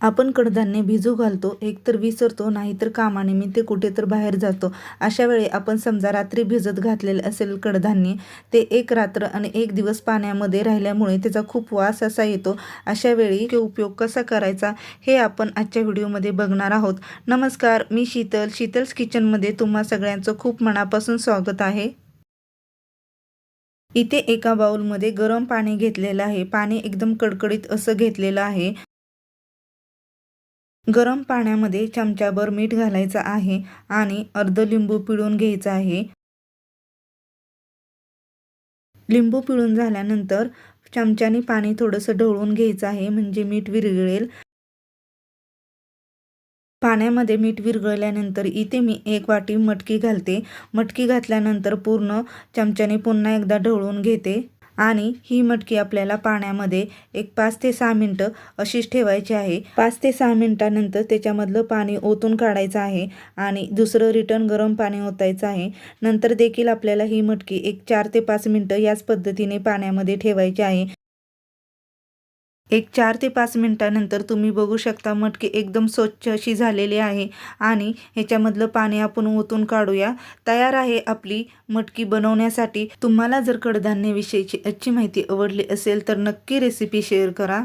आपण कडधान्य भिजू घालतो एकतर विसरतो नाहीतर कामानिमित्त कुठे तर बाहेर जातो. अशा वेळी आपण समजा रात्री भिजत घातलेलं असेल कडधान्य ते एक रात्र आणि एक दिवस पाण्यामध्ये राहिल्यामुळे त्याचा खूप वास असा येतो. अशा वेळी ते उपयोग कसा करायचा हे आपण आजच्या व्हिडिओमध्ये बघणार आहोत. नमस्कार मी शीतल. शीतल्स किचनमध्ये तुम्हा सगळ्यांचं खूप मनापासून स्वागत आहे. इथे एका बाउलमध्ये गरम पाणी घेतलेलं आहे. पाणी एकदम कडकडीत असं घेतलेलं आहे. गरम पाण्यामध्ये चमचाभर मीठ घालायचं आहे आणि अर्ध लिंबू पिळून घ्यायचं आहे. लिंबू पिळून झाल्यानंतर चमच्याने पाणी थोडंसं ढवळून घ्यायचं आहे म्हणजे मीठ विरगळेल पाण्यामध्ये मीठ विरघळल्यानंतर इथे मी एक वाटी मटकी घालते. मटकी घातल्यानंतर पूर्ण चमच्याने पुन्हा एकदा ढवळून घेते. आणि ही मटकी आपल्याला पाण्यामध्ये एक पाच ते सहा मिनटं अशीच ठेवायची आहे. पाच ते सहा मिनटानंतर त्याच्यामधलं पाणी ओतून काढायचं आहे आणि दुसरं रिटर्न गरम पाणी ओतायचं आहे. नंतर देखील आपल्याला ही मटकी एक चार ते पाच मिनटं याच पद्धतीने पाण्यामध्ये ठेवायची आहे. एक चार ते पाच मिनटानंतर तुम्ही बघू शकता मटकी एकदम स्वच्छ अशी झालेली आहे. आणि ह्याच्यामधलं पाणी आपण ओतून काढूया. तयार आहे आपली मटकी बनवण्यासाठी. तुम्हाला जर कडधान्याविषयीची आजची माहिती आवडली असेल तर नक्की रेसिपी शेअर करा.